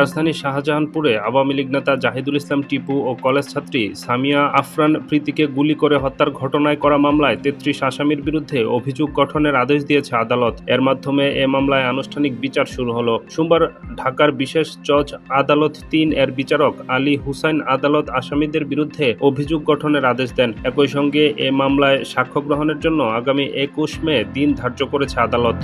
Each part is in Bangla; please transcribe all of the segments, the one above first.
রাজধানীর শাহজাহানপুরে আওয়ামী লীগ নেতা জাহিদুল ইসলাম টিপু ও কলেজ ছাত্রী সামিয়া আফরান প্রীতিকে গুলি করে হত্যার ঘটনায় করা মামলায় তেত্রিশ আসামির বিরুদ্ধে অভিযোগ গঠনের আদেশ দিয়েছে আদালত। এর মাধ্যমে এ মামলায় আনুষ্ঠানিক বিচার শুরু হলো। সোমবার ঢাকার বিশেষ জজ আদালত তিন এর বিচারক আলী হুসাইন আদালত আসামিদের বিরুদ্ধে অভিযোগ গঠনের আদেশ দেন। একই সঙ্গে এ মামলায় সাক্ষ্য গ্রহণের জন্য আগামী একুশ মে দিন ধার্য করেছে আদালত।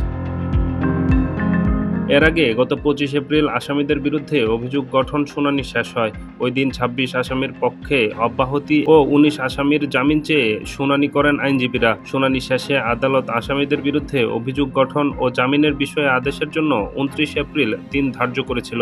এর আগে গত পঁচিশ এপ্রিল আসামিদের বিরুদ্ধে অভিযোগ গঠন শুনানি শেষ হয়। ওই দিন ছাব্বিশ আসামির পক্ষে অব্যাহতি ও উনিশ আসামির জামিন চেয়ে শুনানি করেন আইনজীবীরা। শুনানি শেষে আদালত আসামিদের বিরুদ্ধে অভিযোগ গঠন ও জামিনের বিষয়ে আদেশের জন্য উনত্রিশ এপ্রিল দিন ধার্য করেছিল।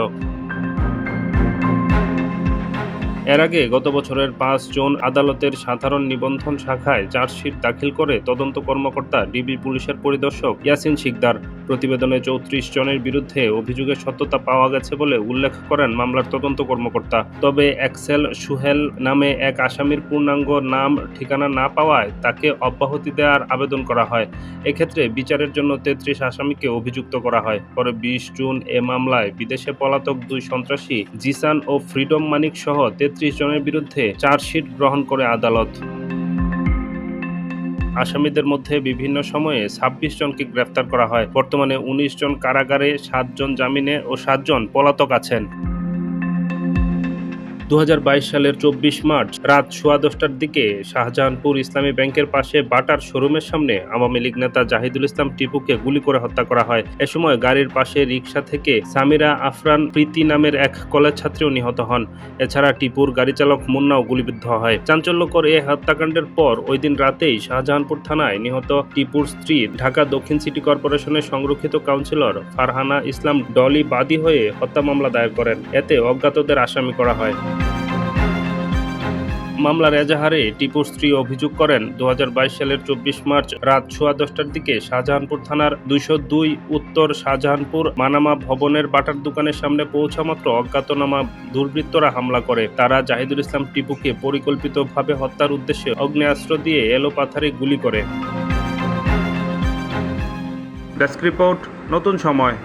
এর আগে গত বছরের পাঁচ জুন আদালতের সাধারণ নিবন্ধন শাখায় চার্জশিট দাখিল করে তদন্ত কর্মকর্তা ডিবি পুলিশের পরিদর্শক ইয়াসিন শিকদার। প্রতিবেদনে চৌত্রিশ জনের বিরুদ্ধে অভিযোগের সত্যতা পাওয়া গেছে বলে উল্লেখ করেন মামলার তদন্ত কর্মকর্তা। তবে এক্সেল সুহেল নামে এক আসামির পূর্ণাঙ্গ নাম, ঠিকানা না পাওয়ায় তাকে অব্যাহতি দেওয়ার আবেদন করা হয়। এক্ষেত্রে বিচারের জন্য তেত্রিশ আসামিকে অভিযুক্ত করা হয়। পরে বিশ জুন এ মামলায় বিদেশে পলাতক দুই সন্ত্রাসী জিসান ও ফ্রিডম মানিক সহ তেত্রিশ জনের বিরুদ্ধে চার্জশিট গ্রহণ করে আদালত। আসামিদের মধ্যে বিভিন্ন সময়ে ছাব্বিশ জনকে গ্রেফতার করা হয়। বর্তমানে উনিশ জন কারাগারে সাতজন জামিনে ও সাতজন পলাতক আছেন। দু হাজার বাইশ সালের চব্বিশ মার্চ রাত সোয়া দশটার দিকে শাহজাহানপুর ইসলামী ব্যাংকের পাশে বাটার শোরুমের সামনে আওয়ামী লীগ নেতা জাহিদুল ইসলাম টিপুকে গুলি করে হত্যা করা হয়। এ সময় গাড়ির পাশে রিকশা থেকে সামিরা আফরান প্রীতি নামের এক কলেজ ছাত্রীও নিহত হন। এছাড়া টিপুর গাড়ি চালক মুন্নাও গুলিবিদ্ধ হয়। চাঞ্চল্যকর এ হত্যাকাণ্ডের পর ওই দিন রাতেই শাহজাহানপুর থানায় নিহত টিপুর স্ত্রী ঢাকা দক্ষিণ সিটি কর্পোরেশনের সংরক্ষিত কাউন্সিলর ফারহানা ইসলাম ডলি বাদী হয়ে হত্যা মামলা দায়ের করেন। এতে অজ্ঞাতদের আসামি করা হয়। মামলার এজাহারে টিপুর স্ত্রী অভিযোগ করেন দু হাজার বাইশ সালের চব্বিশ মার্চ রাত সোয়া দশটার দিকে শাহজাহানপুর থানার দুইশো দুই উত্তর শাহজাহানপুর মানামা ভবনের বাটার দোকানের সামনে পৌঁছামাত্র অজ্ঞাতনামা দুর্বৃত্তরা হামলা করে। তারা জাহিদুল ইসলাম টিপুকে পরিকল্পিতভাবে হত্যার উদ্দেশ্যে অগ্নেয়াস্ত্র দিয়ে এলোপাথারি গুলি করে। ডেস্ক রিপোর্ট, নতুন সময়।